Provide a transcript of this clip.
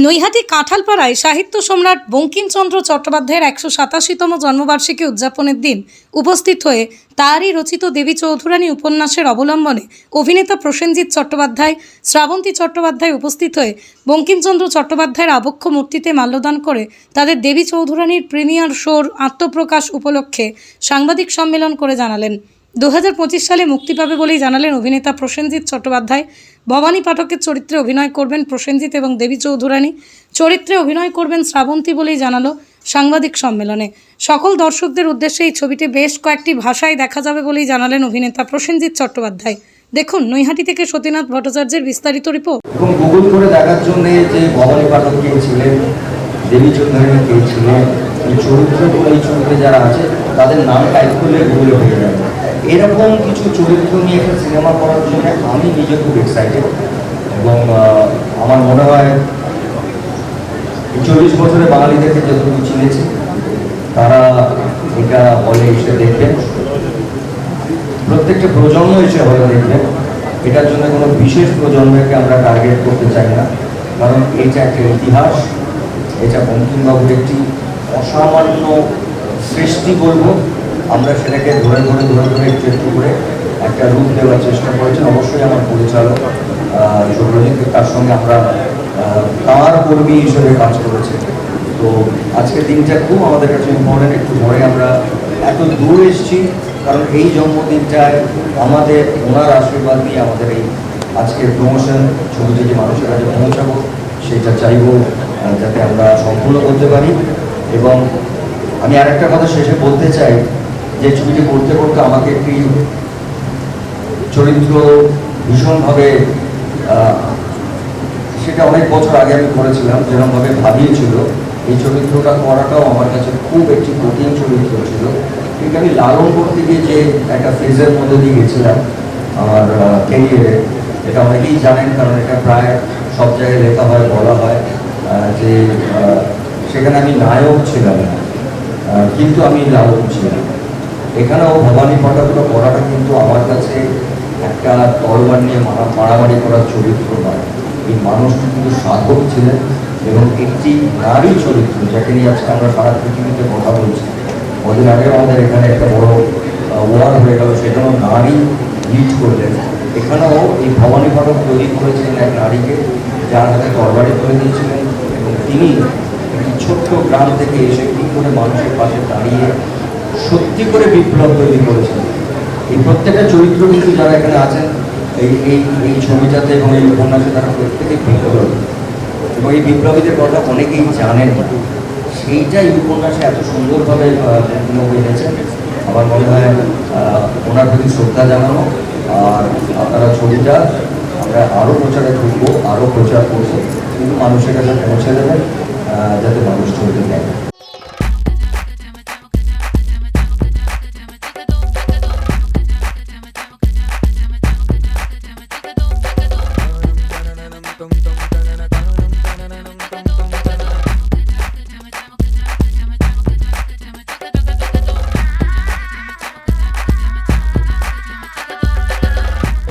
নৈহাটি কাঁঠালপাড়ায় সাহিত্য সম্রাট বঙ্কিমচন্দ্র চট্টোপাধ্যায়ের একশো সাতাশিতম জন্মবার্ষিকী উদযাপনের দিন উপস্থিত হয়ে তারই রচিত দেবী চৌধুরানী উপন্যাসের অবলম্বনে অভিনেতা প্রসেনজিৎ চট্টোপাধ্যায়, শ্রাবন্তী চট্টোপাধ্যায় উপস্থিত হয়ে বঙ্কিমচন্দ্র চট্টোপাধ্যায়ের আবক্ষ মূর্তিতে মাল্যদান করে তাদের দেবী চৌধুরানীর প্রিমিয়ার শোর আত্মপ্রকাশ উপলক্ষে সাংবাদিক সম্মেলন করে জানালেন। দু হাজার পঁচিশ সালে মুক্তি পাবে বলেই জানালেন অভিনেতা প্রসেনজিৎ চট্টোপাধ্যায়। ভবানী পাঠকের চরিত্রে অভিনয় করবেন প্রসেনজিৎ এবং দেবী চৌধুরানী। চরিত্রে অভিনয় করবেন শ্রাবন্তী বলেই জানালো সাংবাদিক সম্মেলনে। সকল দর্শকদের উদ্দেশ্যে এই ছবিটি বেশ কয়েকটি ভাষায় দেখা যাবে বলেই জানালেন অভিনেতা প্রসেনজিৎ চট্টোপাধ্যায়। দেখুন, নৈহাটি থেকে সতীনাথ ভট্টাচার্যের বিস্তারিত রিপোর্ট। এবং গুগল করে দেখার জন্য যে ভবানী পাঠক ছিলেন, দেবী চৌধুরী কে ছিলেন এই চরিত্র এই চরিত্রে যারা আছে, তাদের নাম টাইপ করলে গুগলে হয়ে যাবে এরকম কিছু চরিত্র নিয়ে একটা সিনেমা করার জন্য আমি নিজে খুব এক্সাইটেড এবং আমার মনে হয় চল্লিশ বছরে বাঙালিদেরকে যতটুকু চিনেছি, তারা এটা হলে এসে দেখবেন। প্রত্যেকটা প্রজন্ম এসে হলে দেখবেন। এটার জন্য কোনো বিশেষ প্রজন্মকে আমরা টার্গেট করতে চাই না। কারণ এটা একটা ইতিহাস, এটা বঙ্কিমবাবুর একটি অসামান্য সৃষ্টি বলব আমরা সেটাকে ধরে ধরে ধরে ধরে একটু করে একটা রূপ দেওয়ার চেষ্টা করেছেন। অবশ্যই আমার পরিচালক সৌরজিৎ তার সঙ্গে আমরা তাঁর কর্মী হিসেবে কাজ করেছি। তো আজকের দিনটা খুব আমাদের কাছে ইম্পর্টেন্ট একটু পরে আমরা এত দূর এসেছি, কারণ এই জন্মদিনটায় আমাদের ওনার আশীর্বাদ নিয়ে আমাদের এই আজকের প্রমোশন ছবিটি যে মানুষের কাছে পৌঁছাবো, সেটা চাইব যাতে আমরা সম্পূর্ণ করতে পারি। এবং আমি আরেকটা কথা শেষে বলতে চাই যে ছবিটি করতে করতে আমাকে একটি চরিত্র ভীষণভাবে সেটা অনেক বছর আগে আমি করেছিলাম যেরকমভাবে ভাবিয়েছিল, এই চরিত্রটা করাটাও আমার কাছে খুব একটি কঠিন চরিত্র ছিল। কিন্তু আমি লালন করতে গিয়ে যে একটা ফেজের মধ্যে দিয়ে গেছিলাম আমার ক্যারিয়ারে এটা অনেকেই জানেন, কারণ এটা প্রায় সব জায়গায় লেখা হয়, বলা হয় যে সেখানে আমি নায়ক ছিলাম। না কিন্তু আমি লালন ছিলাম। এখানেও ভবানী পাঠাগুলো করাটা কিন্তু আমার কাছে একটা তরবার নিয়ে মারা, মারামারি করার চরিত্র নয়। এই মানুষটি কিন্তু সাধক ছিলেন এবং একটি নারী চরিত্র, যাকে নিয়ে আজকে আমরা সারা পৃথিবীতে কথা বলছি। কদিন আগে আমাদের এখানে একটা বড় ওয়ার হয়ে গেল, সেখানেও নারী লিড করলেন। এখানেও এই ভবানী পাঠক তৈরি করেছিলেন এক নারীকে, যার হাতে তরবারি করে দিয়েছিলেন এবং তিনি ছোট্ট গ্রাম থেকে এসে কী করে মানুষের পাশে দাঁড়িয়ে সত্যি করে বিপ্লব তৈরি করেছেন এই প্রত্যেকটা চরিত্র কিন্তু যারা এখানে আছেন, এই এই এই ছবিটাতে এবং এই উপন্যাসে তারা প্রত্যেকেই বিপ্লবী। এবং এই বিপ্লবীদের কথা অনেকেই জানেন। না সেইটা এই উপন্যাসে এত সুন্দরভাবে এনেছেন আমার মনে হয় ওনার প্রতি শ্রদ্ধা জানানো। আর আপনারা ছবিটা, আমরা আরও প্রচারে ঢুকবো আরও প্রচার করব। কিন্তু মানুষের কাছে পৌঁছে দেবেন। যাতে মানুষ ছবিটা নেয়